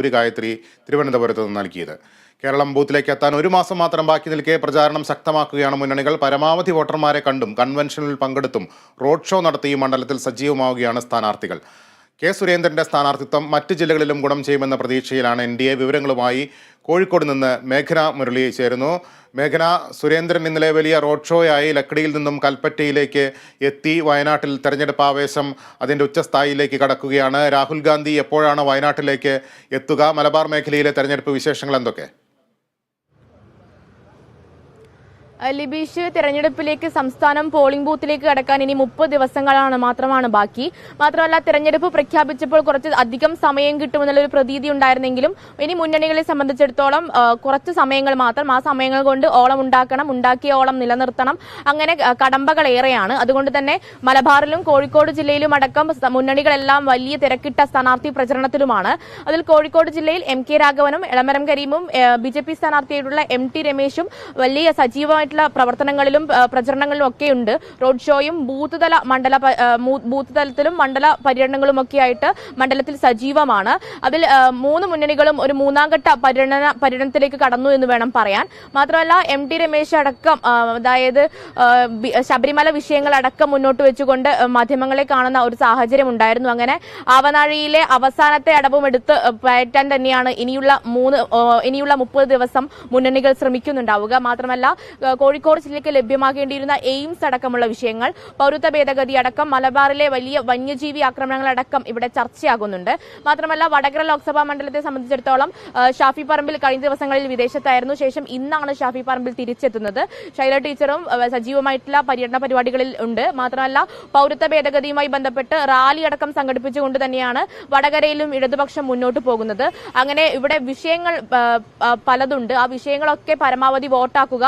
ഒരു ഗായത്രി തിരുവനന്തപുരത്ത് നിന്ന് നൽകിയത്. കേരളം ബൂത്തിലേക്ക് എത്താൻ ഒരു മാസം മാത്രം ബാക്കി നിൽക്കെ പ്രചാരണം ശക്തമാക്കുകയാണ് മുന്നണികൾ. പരമാവധി വോട്ടർമാരെ കണ്ടും കൺവെൻഷനിൽ പങ്കെടുത്തും റോഡ് ഷോ നടത്തിയും മണ്ഡലത്തിൽ സജീവമാവുകയാണ് സ്ഥാനാർത്ഥികൾ. കെ സുരേന്ദ്രന്റെ സ്ഥാനാർത്ഥിത്വം മറ്റ് ജില്ലകളിലും ഗുണം ചെയ്യുമെന്ന പ്രതീക്ഷയിലാണ് എൻ ഡി എ വിവരങ്ങളുമായി കോഴിക്കോട് നിന്ന് മേഘന മുരളി ചേരുന്നു. മേഘന സുരേന്ദ്രൻ ഇന്നലെ വലിയ റോഡ് ഷോയായി ലക്കിടിയിൽ നിന്നും കൽപ്പറ്റയിലേക്ക് എത്തി വയനാട്ടിൽ തെരഞ്ഞെടുപ്പ് ആവേശം അതിന്റെ ഉച്ചസ്ഥായിയിലേക്ക് കടക്കുകയാണ്. രാഹുൽ ഗാന്ധി എപ്പോഴാണ് വയനാട്ടിലേക്ക് എത്തുക? മലബാർ മേഖലയിലെ തെരഞ്ഞെടുപ്പ് വിശേഷങ്ങൾ എന്തൊക്കെ? ലിബീഷ് തെരഞ്ഞെടുപ്പിലേക്ക് സംസ്ഥാനം പോളിംഗ് ബൂത്തിലേക്ക് കടക്കാൻ ഇനി മുപ്പത് ദിവസങ്ങളാണ് മാത്രമാണ് ബാക്കി. മാത്രമല്ല തെരഞ്ഞെടുപ്പ് പ്രഖ്യാപിച്ചപ്പോൾ കുറച്ച് അധികം സമയം കിട്ടുമെന്നുള്ളൊരു പ്രതീതി ഉണ്ടായിരുന്നെങ്കിലും ഇനി മുന്നണികളെ സംബന്ധിച്ചിടത്തോളം കുറച്ച് സമയങ്ങൾ മാത്രം ആ സമയങ്ങൾ കൊണ്ട് ഓളം ഉണ്ടാക്കണം ഉണ്ടാക്കിയ ഓളം നിലനിർത്തണം. അങ്ങനെ കടമ്പകളേറെയാണ് അതുകൊണ്ട് തന്നെ മലബാറിലും കോഴിക്കോട് ജില്ലയിലും അടക്കം മുന്നണികളെല്ലാം വലിയ തിരക്കിട്ട സ്ഥാനാർത്ഥി പ്രചരണത്തിലുമാണ്. അതിൽ കോഴിക്കോട് ജില്ലയിൽ എം കെ രാഘവനും എളമരം കരീമും ബി ജെ പി സ്ഥാനാർത്ഥിയായിട്ടുള്ള എം ടി രമേശും വലിയ സജീവമായിട്ടുള്ള പ്രവർത്തനങ്ങളിലും പ്രചരണങ്ങളിലും ഒക്കെ ഉണ്ട് റോഡ് ഷോയും ബൂത്ത് തല മണ്ഡല ബൂത്ത് തലത്തിലും മണ്ഡല പര്യടനങ്ങളും ഒക്കെ ആയിട്ട് മണ്ഡലത്തിൽ സജീവമാണ്. അതിൽ മൂന്ന് മുന്നണികളും ഒരു മൂന്നാം ഘട്ട പര്യടന പര്യടനത്തിലേക്ക് കടന്നു എന്ന് വേണം പറയാൻ. മാത്രമല്ല എം ടി രമേശ് അടക്കം അതായത് ശബരിമല വിഷയങ്ങൾ അടക്കം മുന്നോട്ട് വെച്ചുകൊണ്ട് മാധ്യമങ്ങളെ കാണുന്ന ഒരു സാഹചര്യം ഉണ്ടായിരുന്നു. അങ്ങനെ ആവനാഴിയിലെ അവസാനത്തെ അടവും എടുത്ത് പയറ്റാൻ തന്നെയാണ് ഇനിയുള്ള മൂന്ന് ഇനിയുള്ള മുപ്പത് ദിവസം മുന്നണികൾ ശ്രമിക്കുന്നുണ്ടാവുക. മാത്രമല്ല കോഴിക്കോട് ജില്ലയ്ക്ക് ലഭ്യമാകേണ്ടിയിരുന്ന എയിംസ് അടക്കമുള്ള വിഷയങ്ങൾ പൗരത്വ ഭേദഗതി അടക്കം മലബാറിലെ വലിയ വന്യജീവി ആക്രമണങ്ങളടക്കം ഇവിടെ ചർച്ചയാകുന്നുണ്ട്. മാത്രമല്ല വടകര ലോക്സഭാ മണ്ഡലത്തെ സംബന്ധിച്ചിടത്തോളം ഷാഫി പറമ്പിൽ കഴിഞ്ഞ ദിവസങ്ങളിൽ വിദേശത്തായിരുന്നു. ശേഷം ഇന്നാണ് ഷാഫി പറമ്പിൽ തിരിച്ചെത്തുന്നത്. ശൈല ടീച്ചറും സജീവമായിട്ടുള്ള പര്യടന പരിപാടികളിൽ ഉണ്ട്. മാത്രമല്ല പൗരത്വ ഭേദഗതിയുമായി ബന്ധപ്പെട്ട് റാലി അടക്കം സംഘടിപ്പിച്ചുകൊണ്ട് തന്നെയാണ് വടകരയിലും ഇടതുപക്ഷം മുന്നോട്ട് പോകുന്നത്. അങ്ങനെ ഇവിടെ വിഷയങ്ങൾ പലതുണ്ട്. ആ വിഷയങ്ങളൊക്കെ പരമാവധി വോട്ടാക്കുക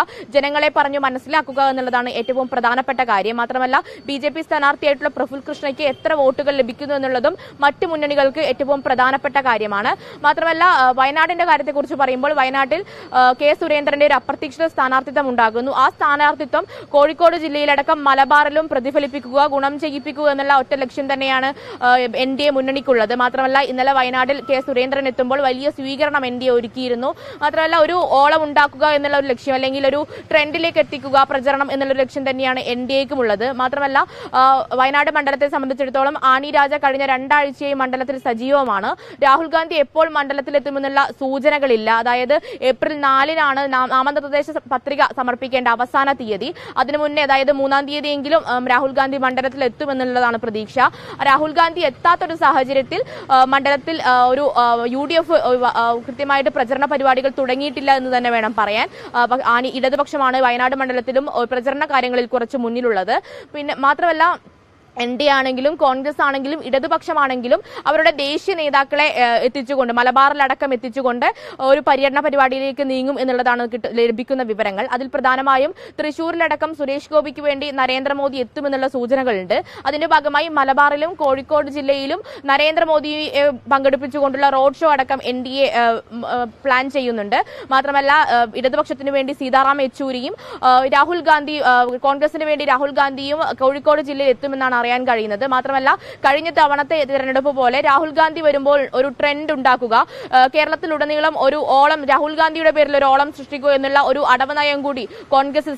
ജനങ്ങളെ പറഞ്ഞു മനസ്സിലാക്കുക എന്നുള്ളതാണ് ഏറ്റവും പ്രധാനപ്പെട്ട കാര്യം. മാത്രമല്ല ബി ജെ പി സ്ഥാനാർത്ഥിയായിട്ടുള്ള പ്രഫുൽ കൃഷ്ണയ്ക്ക് എത്ര വോട്ടുകൾ ലഭിക്കുന്നു എന്നുള്ളതും മറ്റു മുന്നണികൾക്ക് ഏറ്റവും പ്രധാനപ്പെട്ട കാര്യമാണ്. മാത്രമല്ല വയനാടിന്റെ കാര്യത്തെക്കുറിച്ച് പറയുമ്പോൾ വയനാട്ടിൽ കെ സുരേന്ദ്രന്റെ ഒരു അപ്രതീക്ഷിത സ്ഥാനാർത്ഥിത്വം ഉണ്ടാകുന്നു. ആ സ്ഥാനാർത്ഥിത്വം കോഴിക്കോട് ജില്ലയിലടക്കം മലബാറിലും പ്രതിഫലിപ്പിക്കുക ഗുണം ചെയ്യിപ്പിക്കുക എന്നുള്ള ഒറ്റ ലക്ഷ്യം തന്നെയാണ് എൻ ഡി എ മുന്നണിക്കുള്ളത്. മാത്രമല്ല ഇന്നലെ വയനാട്ടിൽ കെ സുരേന്ദ്രൻ എത്തുമ്പോൾ വലിയ സ്വീകരണം എൻ ഡി എ ഒരുക്കിയിരുന്നു. മാത്രമല്ല ഒരു ഓളം ഉണ്ടാക്കുക എന്നുള്ള ഒരു ലക്ഷ്യം അല്ലെങ്കിൽ ഒരു ട്രെൻഡിലേക്ക് എത്തിക്കുക പ്രചരണം എന്നുള്ള ലക്ഷ്യം തന്നെയാണ് എൻ ഡി എക്കും ഉള്ളത് മാത്രമല്ല വയനാട് മണ്ഡലത്തെ സംബന്ധിച്ചിടത്തോളം ആണി രാജ കഴിഞ്ഞ രണ്ടാഴ്ചയായി മണ്ഡലത്തിൽ സജീവമാണ്. രാഹുൽ ഗാന്ധി എപ്പോൾ മണ്ഡലത്തിലെത്തുമെന്നുള്ള സൂചനകളില്ല. അതായത് ഏപ്രിൽ നാലിനാണ് നാമനിർദ്ദേശ പത്രിക സമർപ്പിക്കേണ്ട അവസാന തീയതി. അതിനു മുന്നേ അതായത് മൂന്നാം തീയതിയെങ്കിലും രാഹുൽ ഗാന്ധി മണ്ഡലത്തിൽ എത്തുമെന്നുള്ളതാണ് പ്രതീക്ഷ. രാഹുൽ ഗാന്ധി എത്താത്തൊരു സാഹചര്യത്തിൽ മണ്ഡലത്തിൽ ഒരു യു ഡി എഫ് കൃത്യമായിട്ട് പ്രചരണ പരിപാടികൾ തുടങ്ങിയിട്ടില്ല എന്ന് തന്നെ വേണം പറയാൻ. ആ, ഇടതുപക്ഷമാണ് വയനാട് മണ്ഡലത്തിലും പ്രചരണ കാര്യങ്ങളിൽ കുറച്ച് മുന്നിലുള്ളത്. പിന്നെ മാത്രമല്ല എൻ ഡി ആണെങ്കിലും കോൺഗ്രസ് ആണെങ്കിലും ഇടതുപക്ഷമാണെങ്കിലും അവരുടെ ദേശീയ നേതാക്കളെ എത്തിച്ചുകൊണ്ട് മലബാറിലടക്കം എത്തിച്ചുകൊണ്ട് ഒരു പര്യടന പരിപാടിയിലേക്ക് നീങ്ങും എന്നുള്ളതാണ് ലഭിക്കുന്ന വിവരങ്ങൾ. അതിൽ പ്രധാനമായും തൃശൂരിലടക്കം സുരേഷ് ഗോപിക്ക് വേണ്ടി നരേന്ദ്രമോദി എത്തുമെന്നുള്ള സൂചനകളുണ്ട്. അതിന്റെ ഭാഗമായി മലബാറിലും കോഴിക്കോട് ജില്ലയിലും നരേന്ദ്രമോദിയെ പങ്കെടുപ്പിച്ചുകൊണ്ടുള്ള റോഡ് ഷോ അടക്കം എൻ ഡി എ പ്ലാൻ ചെയ്യുന്നുണ്ട്. മാത്രമല്ല ഇടതുപക്ഷത്തിന് വേണ്ടി സീതാറാം യെച്ചൂരിയും രാഹുൽ ഗാന്ധി കോൺഗ്രസിന് വേണ്ടി രാഹുൽ ഗാന്ധിയും കോഴിക്കോട് ജില്ലയിൽ എത്തുമെന്നാണ് അറിയാൻ കഴിയുന്നത്. മാത്രമല്ല കഴിഞ്ഞ തവണത്തെ തിരഞ്ഞെടുപ്പ് പോലെ രാഹുൽ ഗാന്ധി വരുമ്പോൾ ഒരു ട്രെൻഡ് ഉണ്ടാക്കുക. കേരളത്തിലുടനീളം ഒരു ഓളം രാഹുൽ ഗാന്ധിയുടെ പേരിൽ ഒരു ഓളം സൃഷ്ടിക്കുക എന്നുള്ള ഒരു അടവ് നയം കൂടി കോൺഗ്രസ്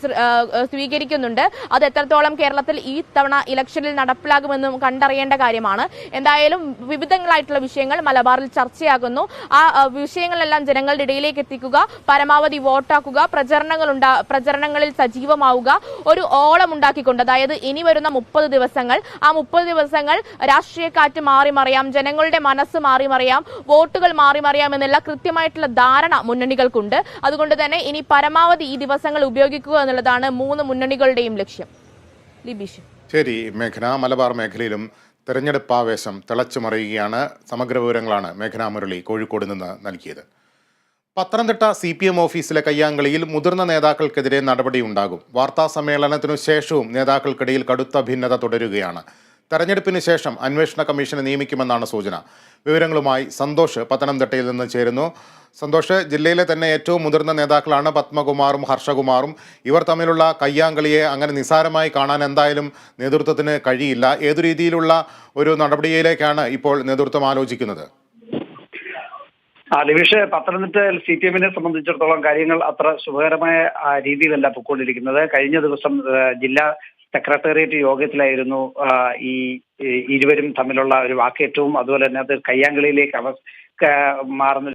സ്വീകരിക്കുന്നുണ്ട്. അത് എത്രത്തോളം കേരളത്തിൽ ഈ തവണ ഇലക്ഷനിൽ നടപ്പിലാകുമെന്നും കണ്ടറിയേണ്ട കാര്യമാണ്. എന്തായാലും വിവിധങ്ങളായിട്ടുള്ള വിഷയങ്ങൾ മലബാറിൽ ചർച്ചയാകുന്നു. ആ വിഷയങ്ങളെല്ലാം ജനങ്ങളുടെ ഇടയിലേക്ക് എത്തിക്കുക പരമാവധി വോട്ടാക്കുക പ്രചരണങ്ങൾ പ്രചരണങ്ങളിൽ സജീവമാവുക ഒരു ഓളം ഉണ്ടാക്കിക്കൊണ്ട് അതായത് ഇനി വരുന്ന മുപ്പത് ദിവസങ്ങൾ ആ മുപ്പത് ദിവസങ്ങൾ രാഷ്ട്രീയക്കാറ്റ് മാറി മറിയാം ജനങ്ങളുടെ മനസ്സ് മാറി മറിയാം വോട്ടുകൾ മാറി മറിയാം എന്നുള്ള കൃത്യമായിട്ടുള്ള ധാരണ മുന്നണികൾക്കുണ്ട്. അതുകൊണ്ട് തന്നെ ഇനി പരമാവധി ഈ ദിവസങ്ങൾ ഉപയോഗിക്കുക എന്നുള്ളതാണ് മൂന്ന് മുന്നണികളുടെയും ലക്ഷ്യം. ലിബീഷ് ശരി മേഘന മലബാർ മേഖലയിലും തെരഞ്ഞെടുപ്പ് ആവേശം തിളച്ചു മറിയുകയാണ് സമഗ്ര വിവരങ്ങളാണ് മേഘന മുരളി കോഴിക്കോട് നിന്ന് നൽകിയത്. പത്തനംതിട്ട സി പി എം ഓഫീസിലെ കയ്യാങ്കളിയിൽ മുതിർന്ന നേതാക്കൾക്കെതിരെ നടപടിയുണ്ടാകും വാർത്താ സമ്മേളനത്തിനു ശേഷവും നേതാക്കൾക്കിടയിൽ കടുത്ത ഭിന്നത തുടരുകയാണ്. തെരഞ്ഞെടുപ്പിന് ശേഷം അന്വേഷണ കമ്മീഷനെ നിയമിക്കുമെന്നാണ് സൂചന. വിവരങ്ങളുമായി സന്തോഷ് പത്തനംതിട്ടയിൽ നിന്ന് ചേരുന്നു. സന്തോഷ് ജില്ലയിലെ തന്നെ ഏറ്റവും മുതിർന്ന നേതാക്കളാണ് പത്മകുമാറും ഹർഷകുമാറും. ഇവർ തമ്മിലുള്ള കയ്യാങ്കളിയെ അങ്ങനെ നിസാരമായി കാണാൻ എന്തായാലും നേതൃത്വത്തിന് കഴിയില്ല. ഏതു രീതിയിലുള്ള ഒരു നടപടിയിലേക്കാണ് ഇപ്പോൾ നേതൃത്വം ആലോചിക്കുന്നത്? ആ ലിവിഷ് പത്തനംതിട്ട സി പി എമ്മിനെ സംബന്ധിച്ചിടത്തോളം കാര്യങ്ങൾ അത്ര ശുഭകരമായ രീതിയിലല്ല പൊയ്ക്കൊണ്ടിരിക്കുന്നത് കഴിഞ്ഞ ദിവസം ജില്ലാ സെക്രട്ടേറിയറ്റ് യോഗത്തിലായിരുന്നു ഈ ഇരുവരും തമ്മിലുള്ള ഒരു വാക്കേറ്റവും അതുപോലെ തന്നെ അത് കയ്യാങ്കളിയിലേക്ക് അവ മാറുന്ന